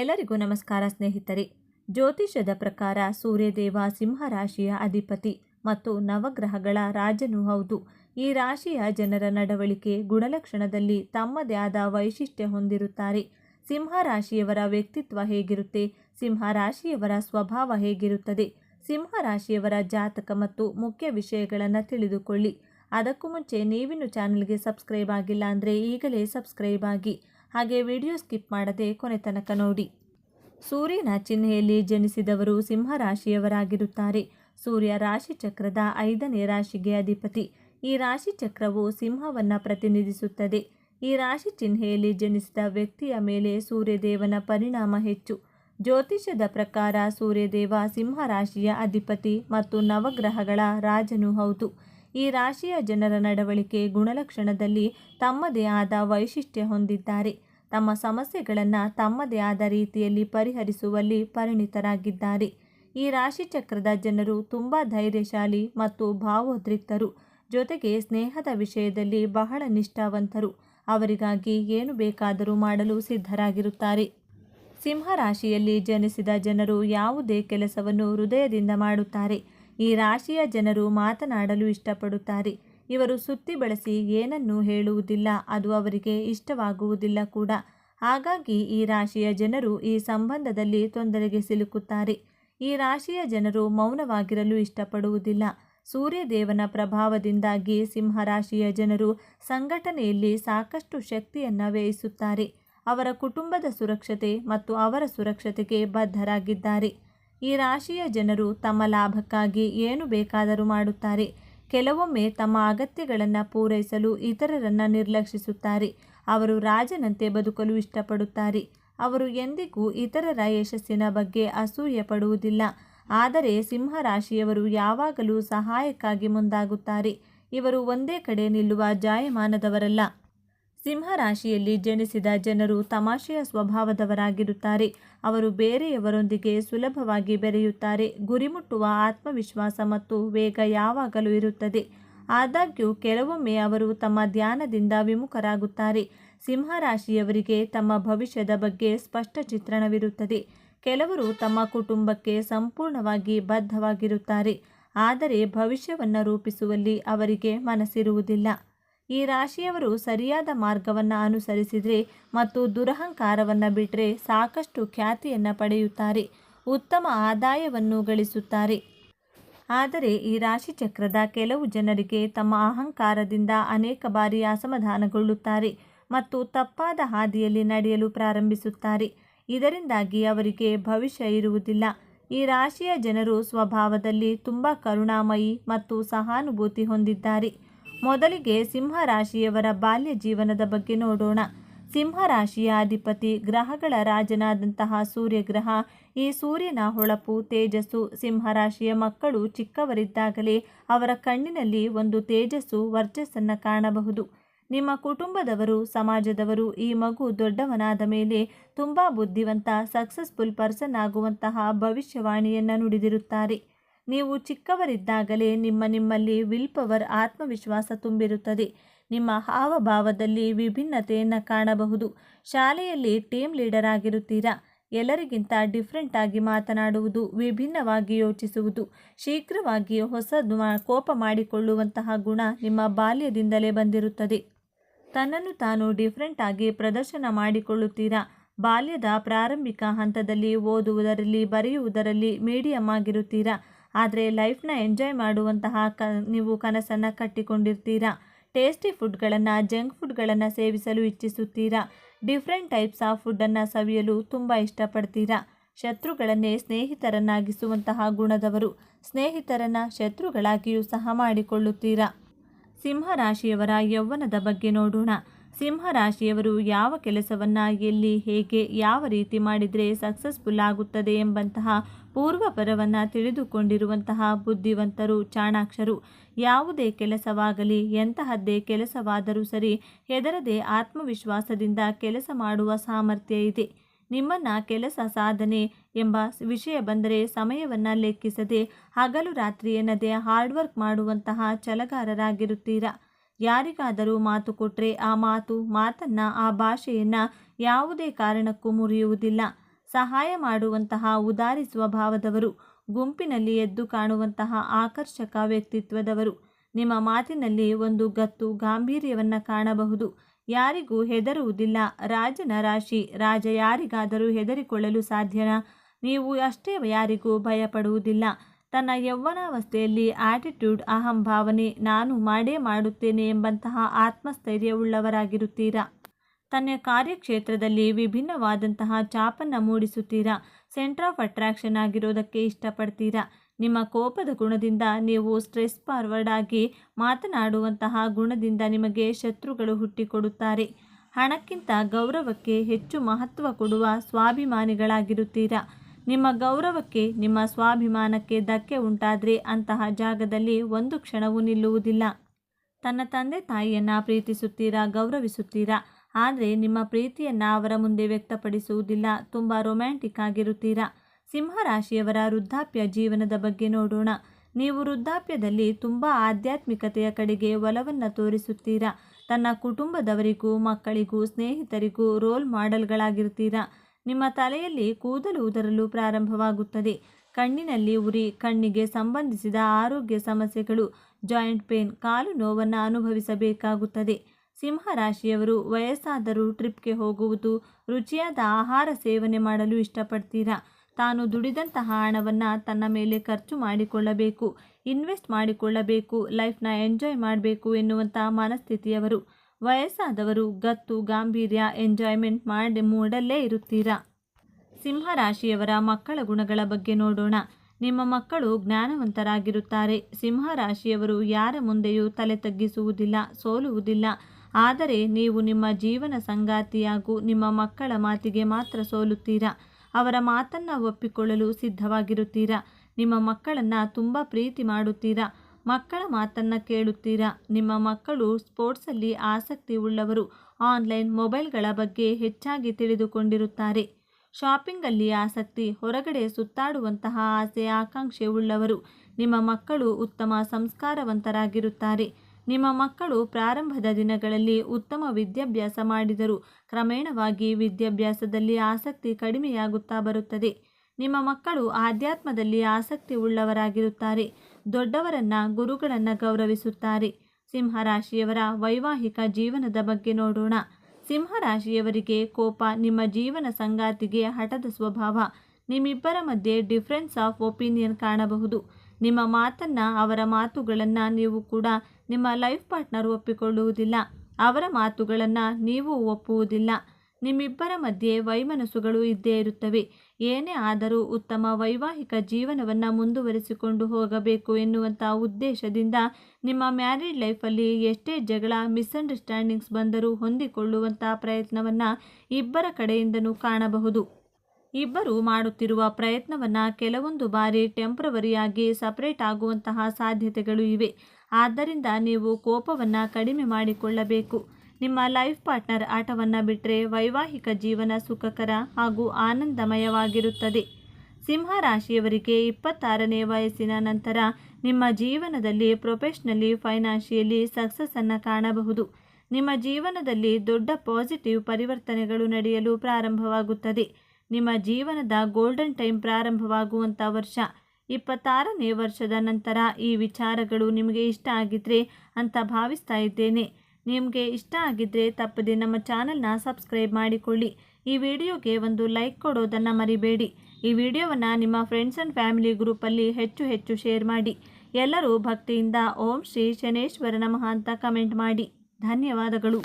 ಎಲ್ಲರಿಗೂ ನಮಸ್ಕಾರ ಸ್ನೇಹಿತರೆ. ಜ್ಯೋತಿಷದ ಪ್ರಕಾರ ಸೂರ್ಯದೇವ ಸಿಂಹರಾಶಿಯ ಅಧಿಪತಿ ಮತ್ತು ನವಗ್ರಹಗಳ ರಾಜನೂ ಹೌದು. ಈ ರಾಶಿಯ ಜನರ ನಡವಳಿಕೆ ಗುಣಲಕ್ಷಣದಲ್ಲಿ ತಮ್ಮದೇ ಆದ ವೈಶಿಷ್ಟ್ಯ ಹೊಂದಿರುತ್ತಾರೆ. ಸಿಂಹ ರಾಶಿಯವರ ವ್ಯಕ್ತಿತ್ವ ಹೇಗಿರುತ್ತೆ? ಸಿಂಹ ರಾಶಿಯವರ ಸ್ವಭಾವ ಹೇಗಿರುತ್ತದೆ? ಸಿಂಹ ರಾಶಿಯವರ ಜಾತಕ ಮತ್ತು ಮುಖ್ಯ ವಿಷಯಗಳನ್ನು ತಿಳಿದುಕೊಳ್ಳಿ. ಅದಕ್ಕೂ ಮುಂಚೆ ನೀವಿನ ಚಾನಲ್ಗೆ ಸಬ್ಸ್ಕ್ರೈಬ್ ಆಗಿಲ್ಲ ಅಂದರೆ ಈಗಲೇ ಸಬ್ಸ್ಕ್ರೈಬ್ ಆಗಿ ಹಾಗೆ ವಿಡಿಯೋ ಸ್ಕಿಪ್ ಮಾಡದೆ ಕೊನೆ ತನಕ ನೋಡಿ. ಸೂರ್ಯನ ಚಿಹ್ನೆಯಲ್ಲಿ ಜನಿಸಿದವರು ಸಿಂಹ ರಾಶಿಯವರಾಗಿರುತ್ತಾರೆ. ಸೂರ್ಯ ರಾಶಿ ಚಕ್ರದ ಐದನೇ ರಾಶಿಗೆ ಅಧಿಪತಿ. ಈ ರಾಶಿ ಚಕ್ರವು ಸಿಂಹವನ್ನು ಪ್ರತಿನಿಧಿಸುತ್ತದೆ. ಈ ರಾಶಿ ಚಿಹ್ನೆಯಲ್ಲಿ ಜನಿಸಿದ ವ್ಯಕ್ತಿಯ ಮೇಲೆ ಸೂರ್ಯದೇವನ ಪರಿಣಾಮ ಹೆಚ್ಚು. ಜ್ಯೋತಿಷ್ಯದ ಪ್ರಕಾರ ಸೂರ್ಯದೇವ ಸಿಂಹ ರಾಶಿಯ ಅಧಿಪತಿ ಮತ್ತು ನವಗ್ರಹಗಳ ರಾಜನೂ ಹೌದು. ಈ ರಾಶಿಯ ಜನರ ನಡವಳಿಕೆ ಗುಣಲಕ್ಷಣದಲ್ಲಿ ತಮ್ಮದೇ ಆದ ವೈಶಿಷ್ಟ್ಯ ಹೊಂದಿದ್ದಾರೆ. ತಮ್ಮ ಸಮಸ್ಯೆಗಳನ್ನು ತಮ್ಮದೇ ಆದ ರೀತಿಯಲ್ಲಿ ಪರಿಹರಿಸುವಲ್ಲಿ ಪರಿಣಿತರಾಗಿದ್ದಾರೆ. ಈ ರಾಶಿಚಕ್ರದ ಜನರು ತುಂಬ ಧೈರ್ಯಶಾಲಿ ಮತ್ತು ಭಾವೋದ್ರಿಕ್ತರು. ಜೊತೆಗೆ ಸ್ನೇಹದ ವಿಷಯದಲ್ಲಿ ಬಹಳ ನಿಷ್ಠಾವಂತರು. ಅವರಿಗಾಗಿ ಏನು ಬೇಕಾದರೂ ಮಾಡಲು ಸಿದ್ಧರಾಗಿರುತ್ತಾರೆ. ಸಿಂಹ ರಾಶಿಯಲ್ಲಿ ಜನಿಸಿದ ಜನರು ಯಾವುದೇ ಕೆಲಸವನ್ನು ಹೃದಯದಿಂದ ಮಾಡುತ್ತಾರೆ. ಈ ರಾಶಿಯ ಜನರು ಮಾತನಾಡಲು ಇಷ್ಟಪಡುತ್ತಾರೆ. ಇವರು ಸುತ್ತಿ ಬಳಸಿ ಏನನ್ನೂ ಹೇಳುವುದಿಲ್ಲ, ಅದು ಅವರಿಗೆ ಇಷ್ಟವಾಗುವುದಿಲ್ಲ ಕೂಡ. ಹಾಗಾಗಿ ಈ ರಾಶಿಯ ಜನರು ಈ ಸಂಬಂಧದಲ್ಲಿ ತೊಂದರೆಗೆ ಸಿಲುಕುತ್ತಾರೆ. ಈ ರಾಶಿಯ ಜನರು ಮೌನವಾಗಿರಲು ಇಷ್ಟಪಡುವುದಿಲ್ಲ. ಸೂರ್ಯದೇವನ ಪ್ರಭಾವದಿಂದಾಗಿ ಸಿಂಹರಾಶಿಯ ಜನರು ಸಂಘಟನೆಯಲ್ಲಿ ಸಾಕಷ್ಟು ಶಕ್ತಿಯನ್ನು ವ್ಯಯಿಸುತ್ತಾರೆ. ಅವರ ಕುಟುಂಬದ ಸುರಕ್ಷತೆ ಮತ್ತು ಅವರ ಸುರಕ್ಷತೆಗೆ ಬದ್ಧರಾಗಿದ್ದಾರೆ. ಈ ರಾಶಿಯ ಜನರು ತಮ್ಮ ಲಾಭಕ್ಕಾಗಿ ಏನು ಬೇಕಾದರೂ ಮಾಡುತ್ತಾರೆ. ಕೆಲವೊಮ್ಮೆ ತಮ್ಮ ಅಗತ್ಯಗಳನ್ನು ಪೂರೈಸಲು ಇತರರನ್ನು ನಿರ್ಲಕ್ಷಿಸುತ್ತಾರೆ. ಅವರು ರಾಜನಂತೆ ಬದುಕಲು ಇಷ್ಟಪಡುತ್ತಾರೆ. ಅವರು ಎಂದಿಗೂ ಇತರರ ಯಶಸ್ಸಿನ ಬಗ್ಗೆ ಅಸೂಯೆ ಪಡುವುದಿಲ್ಲ. ಆದರೆ ಸಿಂಹರಾಶಿಯವರು ಯಾವಾಗಲೂ ಸಹಾಯಕ್ಕಾಗಿ ಮುಂದಾಗುತ್ತಾರೆ. ಇವರು ಒಂದೇ ಕಡೆ ನಿಲ್ಲುವ ಜಾಯಮಾನದವರಲ್ಲ. ಸಿಂಹ ರಾಶಿಯಲ್ಲಿ ಜನಿಸಿದ ಜನರು ತಮಾಷೆಯ ಸ್ವಭಾವದವರಾಗಿರುತ್ತಾರೆ. ಅವರು ಬೇರೆಯವರೊಂದಿಗೆ ಸುಲಭವಾಗಿ ಬೆರೆಯುತ್ತಾರೆ. ಗುರಿ ಮುಟ್ಟುವ ಆತ್ಮವಿಶ್ವಾಸ ಮತ್ತು ವೇಗ ಯಾವಾಗಲೂ ಇರುತ್ತದೆ. ಆದಾಗ್ಯೂ ಕೆಲವೊಮ್ಮೆ ಅವರು ತಮ್ಮ ಧ್ಯಾನದಿಂದ ವಿಮುಖರಾಗುತ್ತಾರೆ. ಸಿಂಹ ರಾಶಿಯವರಿಗೆ ತಮ್ಮ ಭವಿಷ್ಯದ ಬಗ್ಗೆ ಸ್ಪಷ್ಟ ಚಿತ್ರಣವಿರುತ್ತದೆ. ಕೆಲವರು ತಮ್ಮ ಕುಟುಂಬಕ್ಕೆ ಸಂಪೂರ್ಣವಾಗಿ ಬದ್ಧವಾಗಿರುತ್ತಾರೆ. ಆದರೆ ಭವಿಷ್ಯವನ್ನು ರೂಪಿಸುವಲ್ಲಿ ಅವರಿಗೆ ಮನಸ್ಸಿರುವುದಿಲ್ಲ. ಈ ರಾಶಿಯವರು ಸರಿಯಾದ ಮಾರ್ಗವನ್ನು ಅನುಸರಿಸಿದರೆ ಮತ್ತು ದುರಹಂಕಾರವನ್ನು ಬಿಟ್ಟರೆ ಸಾಕಷ್ಟು ಖ್ಯಾತಿಯನ್ನು ಪಡೆಯುತ್ತಾರೆ, ಉತ್ತಮ ಆದಾಯವನ್ನು ಗಳಿಸುತ್ತಾರೆ. ಆದರೆ ಈ ರಾಶಿ ಚಕ್ರದ ಕೆಲವು ಜನರಿಗೆ ತಮ್ಮ ಅಹಂಕಾರದಿಂದ ಅನೇಕ ಬಾರಿ ಅಸಮಾಧಾನಗೊಳ್ಳುತ್ತಾರೆ ಮತ್ತು ತಪ್ಪಾದ ಹಾದಿಯಲ್ಲಿ ನಡೆಯಲು ಪ್ರಾರಂಭಿಸುತ್ತಾರೆ. ಇದರಿಂದಾಗಿ ಅವರಿಗೆ ಭವಿಷ್ಯ ಇರುವುದಿಲ್ಲ. ಈ ರಾಶಿಯ ಜನರು ಸ್ವಭಾವದಲ್ಲಿ ತುಂಬ ಕರುಣಾಮಯಿ ಮತ್ತು ಸಹಾನುಭೂತಿ ಹೊಂದಿದ್ದಾರೆ. ಮೊದಲಿಗೆ ಸಿಂಹ ರಾಶಿಯವರ ಬಾಲ್ಯ ಜೀವನದ ಬಗ್ಗೆ ನೋಡೋಣ. ಸಿಂಹ ರಾಶಿಯ ಅಧಿಪತಿ ಗ್ರಹಗಳ ರಾಜನಾದಂತಹ ಸೂರ್ಯಗ್ರಹ, ಈ ಸೂರ್ಯನ ಹೊಳಪು, ತೇಜಸ್ಸು ಸಿಂಹ ರಾಶಿಯ ಮಕ್ಕಳು ಚಿಕ್ಕವರಿದ್ದಾಗಲೇ ಅವರ ಕಣ್ಣಿನಲ್ಲಿ ಒಂದು ತೇಜಸ್ಸು ವರ್ಚಸ್ಸನ್ನು ಕಾಣಬಹುದು. ನಿಮ್ಮ ಕುಟುಂಬದವರು, ಸಮಾಜದವರು, ಈ ಮಗು ದೊಡ್ಡವನಾದ ಮೇಲೆ ತುಂಬ ಬುದ್ಧಿವಂತ ಸಕ್ಸಸ್ಫುಲ್ ಪರ್ಸನ್ ಆಗುವಂತಹ ಭವಿಷ್ಯವಾಣಿಯನ್ನು ನುಡಿದಿರುತ್ತಾರೆ. ನೀವು ಚಿಕ್ಕವರಿದ್ದಾಗಲೇ ನಿಮ್ಮ ನಿಮ್ಮಲ್ಲಿ ವಿಲ್ ಪವರ್, ಆತ್ಮವಿಶ್ವಾಸ ತುಂಬಿರುತ್ತದೆ. ನಿಮ್ಮ ಹಾವಭಾವದಲ್ಲಿ ವಿಭಿನ್ನತೆಯನ್ನು ಕಾಣಬಹುದು. ಶಾಲೆಯಲ್ಲಿ ಟೀಮ್ ಲೀಡರ್ ಆಗಿರುತ್ತೀರಾ? ಎಲ್ಲರಿಗಿಂತ ಡಿಫ್ರೆಂಟ್ ಆಗಿ ಮಾತನಾಡುವುದು, ವಿಭಿನ್ನವಾಗಿ ಯೋಚಿಸುವುದು, ಶೀಘ್ರವಾಗಿ ಹೊಸ ಕೋಪ ಮಾಡಿಕೊಳ್ಳುವಂತಹ ಗುಣ ನಿಮ್ಮ ಬಾಲ್ಯದಿಂದಲೇ ಬಂದಿರುತ್ತದೆ. ತನ್ನನ್ನು ತಾನು ಡಿಫ್ರೆಂಟ್ ಆಗಿ ಪ್ರದರ್ಶನ ಮಾಡಿಕೊಳ್ಳುತ್ತೀರಾ? ಬಾಲ್ಯದ ಪ್ರಾರಂಭಿಕ ಹಂತದಲ್ಲಿ ಓದುವುದರಲ್ಲಿ, ಬರೆಯುವುದರಲ್ಲಿ ಮೀಡಿಯಂ ಆಗಿರುತ್ತೀರಾ? ಆದರೆ ಲೈಫ್ನ ಎಂಜಾಯ್ ಮಾಡುವಂತಹ ಕ, ನೀವು ಕನಸನ್ನು ಕಟ್ಟಿಕೊಂಡಿರ್ತೀರಾ? ಟೇಸ್ಟಿ ಫುಡ್ಗಳನ್ನು, ಜಂಕ್ ಫುಡ್ಗಳನ್ನು ಸೇವಿಸಲು ಇಚ್ಛಿಸುತ್ತೀರಾ? ಡಿಫ್ರೆಂಟ್ ಟೈಪ್ಸ್ ಆಫ್ ಫುಡ್ಡನ್ನು ಸವಿಯಲು ತುಂಬ ಇಷ್ಟಪಡ್ತೀರಾ? ಶತ್ರುಗಳನ್ನೇ ಸ್ನೇಹಿತರನ್ನಾಗಿಸುವಂತಹ ಗುಣದವರು ಸ್ನೇಹಿತರನ್ನು ಶತ್ರುಗಳಾಗಿಯೂ ಸಹ ಮಾಡಿಕೊಳ್ಳುತ್ತೀರಾ? ಸಿಂಹರಾಶಿಯವರ ಯೌವನದ ಬಗ್ಗೆ ನೋಡೋಣ. ಸಿಂಹ ರಾಶಿಯವರು ಯಾವ ಕೆಲಸವನ್ನು ಎಲ್ಲಿ ಹೇಗೆ ಯಾವ ರೀತಿ ಮಾಡಿದರೆ ಸಕ್ಸಸ್ಫುಲ್ ಆಗುತ್ತದೆ ಎಂಬಂತಹ ಪೂರ್ವಪರವನ್ನು ತಿಳಿದುಕೊಂಡಿರುವಂತಹ ಬುದ್ಧಿವಂತರು, ಚಾಣಾಕ್ಷರು. ಯಾವುದೇ ಕೆಲಸವಾಗಲಿ, ಎಂತಹದ್ದೇ ಕೆಲಸವಾದರೂ ಸರಿ ಹೆದರದೆ ಆತ್ಮವಿಶ್ವಾಸದಿಂದ ಕೆಲಸ ಮಾಡುವ ಸಾಮರ್ಥ್ಯ ಇದೆ. ನಿಮ್ಮನ್ನು ಕೆಲಸ ಸಾಧನೆ ಎಂಬ ವಿಷಯ ಬಂದರೆ ಸಮಯವನ್ನು ಲೆಕ್ಕಿಸದೆ ಹಗಲು ರಾತ್ರಿ ಎನ್ನದೆ ಹಾರ್ಡ್ ವರ್ಕ್ ಮಾಡುವಂತಹ ಛಲಗಾರರಾಗಿರುತ್ತೀರಾ? ಯಾರಿಗಾದರೂ ಮಾತು ಕೊಟ್ಟರೆ ಆ ಮಾತು, ಮಾತನ್ನು, ಆ ಭಾಷೆಯನ್ನು ಯಾವುದೇ ಕಾರಣಕ್ಕೂ ಮುರಿಯುವುದಿಲ್ಲ. ಸಹಾಯ ಮಾಡುವಂತಹ ಉದಾರಿ ಸ್ವಭಾವದವರು ಗುಂಪಿನಲ್ಲಿ ಎದ್ದು ಕಾಣುವಂತಹ ಆಕರ್ಷಕ ವ್ಯಕ್ತಿತ್ವದವರು. ನಿಮ್ಮ ಮಾತಿನಲ್ಲಿ ಒಂದು ಗತ್ತು, ಗಾಂಭೀರ್ಯವನ್ನು ಕಾಣಬಹುದು. ಯಾರಿಗೂ ಹೆದರುವುದಿಲ್ಲ. ರಾಜನ ರಾಶಿ, ರಾಜ ಯಾರಿಗಾದರೂ ಹೆದರಿಕೊಳ್ಳಲು ಸಾಧ್ಯನಾ? ನೀವು ಅಷ್ಟೇ ಯಾರಿಗೂ ಭಯಪಡುವುದಿಲ್ಲ. ತನ್ನ ಯೌವನಾವಸ್ಥೆಯಲ್ಲಿ ಆಟಿಟ್ಯೂಡ್ ಅಹಂಭಾವನೆ ನಾನು ಮಾಡೇ ಮಾಡುತ್ತೇನೆ ಎಂಬಂತಹ ಆತ್ಮಸ್ಥೈರ್ಯವುಳ್ಳವರಾಗಿರುತ್ತೀರಾ? ತನ್ನ ಕಾರ್ಯಕ್ಷೇತ್ರದಲ್ಲಿ ವಿಭಿನ್ನವಾದಂತಹ ಚಾಪನ್ನು ಮೂಡಿಸುತ್ತೀರಾ? ಸೆಂಟರ್ ಆಫ್ ಅಟ್ರಾಕ್ಷನ್ ಆಗಿರೋದಕ್ಕೆ ಇಷ್ಟಪಡ್ತೀರಾ? ನಿಮ್ಮ ಕೋಪದ ಗುಣದಿಂದ ನೀವು ಸ್ಟ್ರೆಸ್ ಫಾರ್ವರ್ಡ್ ಆಗಿ ಮಾತನಾಡುವಂತಹ ಗುಣದಿಂದ ನಿಮಗೆ ಶತ್ರುಗಳು ಹುಟ್ಟಿಕೊಡುತ್ತಾರೆ. ಹಣಕ್ಕಿಂತ ಗೌರವಕ್ಕೆ ಹೆಚ್ಚು ಮಹತ್ವ ಕೊಡುವ ಸ್ವಾಭಿಮಾನಿಗಳಾಗಿರುತ್ತೀರಾ? ನಿಮ್ಮ ಗೌರವಕ್ಕೆ, ನಿಮ್ಮ ಸ್ವಾಭಿಮಾನಕ್ಕೆ ಧಕ್ಕೆ ಉಂಟಾದರೆ ಅಂತಹ ಜಾಗದಲ್ಲಿ ಒಂದು ಕ್ಷಣವೂ ನಿಲ್ಲುವುದಿಲ್ಲ. ತನ್ನ ತಂದೆ ತಾಯಿಯನ್ನು ಪ್ರೀತಿಸುತ್ತೀರಾ, ಗೌರವಿಸುತ್ತೀರಾ? ಆದರೆ ನಿಮ್ಮ ಪ್ರೀತಿಯನ್ನು ಅವರ ಮುಂದೆ ವ್ಯಕ್ತಪಡಿಸುವುದಿಲ್ಲ, ತುಂಬ ರೊಮ್ಯಾಂಟಿಕ್ ಆಗಿರುತ್ತೀರಾ? ಸಿಂಹರಾಶಿಯವರ ವೃದ್ಧಾಪ್ಯ ಜೀವನದ ಬಗ್ಗೆ ನೋಡೋಣ. ನೀವು ವೃದ್ಧಾಪ್ಯದಲ್ಲಿ ತುಂಬ ಆಧ್ಯಾತ್ಮಿಕತೆಯ ಕಡೆಗೆ ಒಲವನ್ನು ತೋರಿಸುತ್ತೀರಾ? ತನ್ನ ಕುಟುಂಬದವರಿಗೂ, ಮಕ್ಕಳಿಗೂ, ಸ್ನೇಹಿತರಿಗೂ ರೋಲ್ ಮಾಡೆಲ್ಗಳಾಗಿರ್ತೀರಾ ನಿಮ್ಮ ತಲೆಯಲ್ಲಿ ಕೂದಲು ಉದರಲು ಪ್ರಾರಂಭವಾಗುತ್ತದೆ. ಕಣ್ಣಿನಲ್ಲಿ ಉರಿ, ಕಣ್ಣಿಗೆ ಸಂಬಂಧಿಸಿದ ಆರೋಗ್ಯ ಸಮಸ್ಯೆಗಳು, ಜಾಯಿಂಟ್ ಪೇನ್, ಕಾಲು ನೋವನ್ನು ಅನುಭವಿಸಬೇಕಾಗುತ್ತದೆ. ಸಿಂಹ ರಾಶಿಯವರು ವಯಸ್ಸಾದರೂ ಟ್ರಿಪ್ಗೆ ಹೋಗುವುದು, ರುಚಿಯಾದ ಆಹಾರ ಸೇವನೆ ಮಾಡಲು ಇಷ್ಟಪಡ್ತೀರಾ? ತಾನು ದುಡಿದಂತಹ ಹಣವನ್ನು ತನ್ನ ಮೇಲೆ ಖರ್ಚು ಮಾಡಿಕೊಳ್ಳಬೇಕು, ಇನ್ವೆಸ್ಟ್ ಮಾಡಿಕೊಳ್ಳಬೇಕು, ಲೈಫ್ನ ಎಂಜಾಯ್ ಮಾಡಬೇಕು ಎನ್ನುವಂತಹ ಮನಸ್ಥಿತಿಯವರು. ವಯಸ್ಸಾದವರು ಗತ್ತು, ಗಾಂಭೀರ್ಯ ಎಂಜಾಯ್ಮೆಂಟ್ ಮಾಡಿ ಮೂಡಲ್ಲೇ ಇರುತ್ತೀರಾ? ಸಿಂಹರಾಶಿಯವರ ಮಕ್ಕಳ ಗುಣಗಳ ಬಗ್ಗೆ ನೋಡೋಣ. ನಿಮ್ಮ ಮಕ್ಕಳು ಜ್ಞಾನವಂತರಾಗಿರುತ್ತಾರೆ. ಸಿಂಹರಾಶಿಯವರು ಯಾರ ಮುಂದೆಯೂ ತಲೆ ತಗ್ಗಿಸುವುದಿಲ್ಲ, ಸೋಲುವುದಿಲ್ಲ. ಆದರೆ ನೀವು ನಿಮ್ಮ ಜೀವನ ಸಂಗಾತಿಯಾಗೂ ನಿಮ್ಮ ಮಕ್ಕಳ ಮಾತಿಗೆ ಮಾತ್ರ ಸೋಲುತ್ತೀರಾ? ಅವರ ಮಾತನ್ನು ಒಪ್ಪಿಕೊಳ್ಳಲು ಸಿದ್ಧವಾಗಿರುತ್ತೀರಾ? ನಿಮ್ಮ ಮಕ್ಕಳನ್ನು ತುಂಬ ಪ್ರೀತಿ ಮಾಡುತ್ತೀರಾ? ಮಕ್ಕಳ ಮಾತನ್ನು ಕೇಳುತ್ತೀರಾ? ನಿಮ್ಮ ಮಕ್ಕಳು ಸ್ಪೋರ್ಟ್ಸಲ್ಲಿ ಆಸಕ್ತಿ ಉಳ್ಳವರು, ಆನ್ಲೈನ್ ಮೊಬೈಲ್ಗಳ ಬಗ್ಗೆ ಹೆಚ್ಚಾಗಿ ತಿಳಿದುಕೊಂಡಿರುತ್ತಾರೆ. ಶಾಪಿಂಗಲ್ಲಿ ಆಸಕ್ತಿ, ಹೊರಗಡೆ ಸುತ್ತಾಡುವಂತಹ ಆಸೆ, ಆಕಾಂಕ್ಷೆ ಉಳ್ಳವರು. ನಿಮ್ಮ ಮಕ್ಕಳು ಉತ್ತಮ ಸಂಸ್ಕಾರವಂತರಾಗಿರುತ್ತಾರೆ. ನಿಮ್ಮ ಮಕ್ಕಳು ಪ್ರಾರಂಭದ ದಿನಗಳಲ್ಲಿ ಉತ್ತಮ ವಿದ್ಯಾಭ್ಯಾಸ ಮಾಡಿದರು ಕ್ರಮೇಣವಾಗಿ ವಿದ್ಯಾಭ್ಯಾಸದಲ್ಲಿ ಆಸಕ್ತಿ ಕಡಿಮೆಯಾಗುತ್ತಾ ಬರುತ್ತದೆ. ನಿಮ್ಮ ಮಕ್ಕಳು ಆಧ್ಯಾತ್ಮದಲ್ಲಿ ಆಸಕ್ತಿ ಉಳ್ಳವರಾಗಿರುತ್ತಾರೆ. ದೊಡ್ಡವರನ್ನ ಗುರುಗಳನ್ನು ಗೌರವಿಸುತ್ತಾರೆ. ಸಿಂಹರಾಶಿಯವರ ವೈವಾಹಿಕ ಜೀವನದ ಬಗ್ಗೆ ನೋಡೋಣ. ಸಿಂಹರಾಶಿಯವರಿಗೆ ಕೋಪ ನಿಮ್ಮ ಜೀವನ ಸಂಗಾತಿಗೆ ಹಠದ ಸ್ವಭಾವ. ನಿಮ್ಮಿಬ್ಬರ ಮಧ್ಯೆ ಡಿಫ್ರೆನ್ಸ್ ಆಫ್ ಒಪಿನಿಯನ್ ಕಾಣಬಹುದು. ನಿಮ್ಮ ಮಾತನ್ನು, ಅವರ ಮಾತುಗಳನ್ನು ನೀವು ಕೂಡ ನಿಮ್ಮ ಲೈಫ್ ಪಾರ್ಟ್ನರ್ ಒಪ್ಪಿಕೊಳ್ಳುವುದಿಲ್ಲ. ಅವರ ಮಾತುಗಳನ್ನು ನೀವು ಒಪ್ಪುವುದಿಲ್ಲ. ನಿಮ್ಮಿಬ್ಬರ ಮಧ್ಯೆ ವೈಮನಸ್ಸುಗಳು ಇದ್ದೇ ಇರುತ್ತವೆ. ಏನೇ ಆದರೂ ಉತ್ತಮ ವೈವಾಹಿಕ ಜೀವನವನ್ನು ಮುಂದುವರಿಸಿಕೊಂಡು ಹೋಗಬೇಕು ಎನ್ನುವಂಥ ಉದ್ದೇಶದಿಂದ ನಿಮ್ಮ ಮ್ಯಾರಿಡ್ ಲೈಫಲ್ಲಿ ಎಷ್ಟೇ ಜಗಳ, ಮಿಸ್ಅಂಡರ್ಸ್ಟ್ಯಾಂಡಿಂಗ್ಸ್ ಬಂದರೂ ಹೊಂದಿಕೊಳ್ಳುವಂಥ ಪ್ರಯತ್ನವನ್ನು ಇಬ್ಬರ ಕಡೆಯಿಂದನೂ ಕಾಣಬಹುದು. ಇಬ್ಬರು ಮಾಡುತ್ತಿರುವ ಪ್ರಯತ್ನವನ್ನು ಕೆಲವೊಂದು ಬಾರಿ ಟೆಂಪ್ರವರಿಯಾಗಿ ಸಪರೇಟ್ ಆಗುವಂತಹ ಸಾಧ್ಯತೆಗಳು ಇವೆ. ಆದ್ದರಿಂದ ನೀವು ಕೋಪವನ್ನು ಕಡಿಮೆ ಮಾಡಿಕೊಳ್ಳಬೇಕು. ನಿಮ್ಮ ಲೈಫ್ ಪಾರ್ಟ್ನರ್ ಆಟವನ್ನು ಬಿಟ್ಟರೆ ವೈವಾಹಿಕ ಜೀವನ ಸುಖಕರ ಹಾಗೂ ಆನಂದಮಯವಾಗಿರುತ್ತದೆ. ಸಿಂಹ ರಾಶಿಯವರಿಗೆ ಇಪ್ಪತ್ತಾರನೇ ವಯಸ್ಸಿನ ನಂತರ ನಿಮ್ಮ ಜೀವನದಲ್ಲಿ ಪ್ರೊಫೆಷ್ನಲಿ ಫೈನಾನ್ಷಿಯಲಿ ಸಕ್ಸಸ್ಸನ್ನು ಕಾಣಬಹುದು. ನಿಮ್ಮ ಜೀವನದಲ್ಲಿ ದೊಡ್ಡ ಪಾಸಿಟಿವ್ ಪರಿವರ್ತನೆಗಳು ನಡೆಯಲು ಪ್ರಾರಂಭವಾಗುತ್ತದೆ. ನಿಮ್ಮ ಜೀವನದ ಗೋಲ್ಡನ್ ಟೈಮ್ ಪ್ರಾರಂಭವಾಗುವಂಥ ವರ್ಷ. ಇಪ್ಪತ್ತಾರನೇ ವರ್ಷದ ನಂತರ ಈ ವಿಚಾರಗಳು ನಿಮಗೆ ಇಷ್ಟ ಆಗಿದ್ರೆ ಅಂತ ಭಾವಿಸ್ತಾ ಇದ್ದೇನೆ. ನಿಮಗೆ ಇಷ್ಟ ಆಗಿದ್ದರೆ ತಪ್ಪದೆ ನಮ್ಮ ಚಾನಲ್ನ ಸಬ್ಸ್ಕ್ರೈಬ್ ಮಾಡಿಕೊಳ್ಳಿ. ಈ ವಿಡಿಯೋಗೆ ಒಂದು ಲೈಕ್ ಕೊಡೋದನ್ನು ಮರಿಬೇಡಿ. ಈ ವಿಡಿಯೋವನ್ನು ನಿಮ್ಮ ಫ್ರೆಂಡ್ಸ್ ಆ್ಯಂಡ್ ಫ್ಯಾಮಿಲಿ ಗ್ರೂಪಲ್ಲಿ ಹೆಚ್ಚು ಹೆಚ್ಚು ಶೇರ್ ಮಾಡಿ. ಎಲ್ಲರೂ ಭಕ್ತಿಯಿಂದ ಓಂ ಶ್ರೀ ಶನೇಶ್ವರ ನಮಃ ಅಂತ ಕಮೆಂಟ್ ಮಾಡಿ. ಧನ್ಯವಾದಗಳು.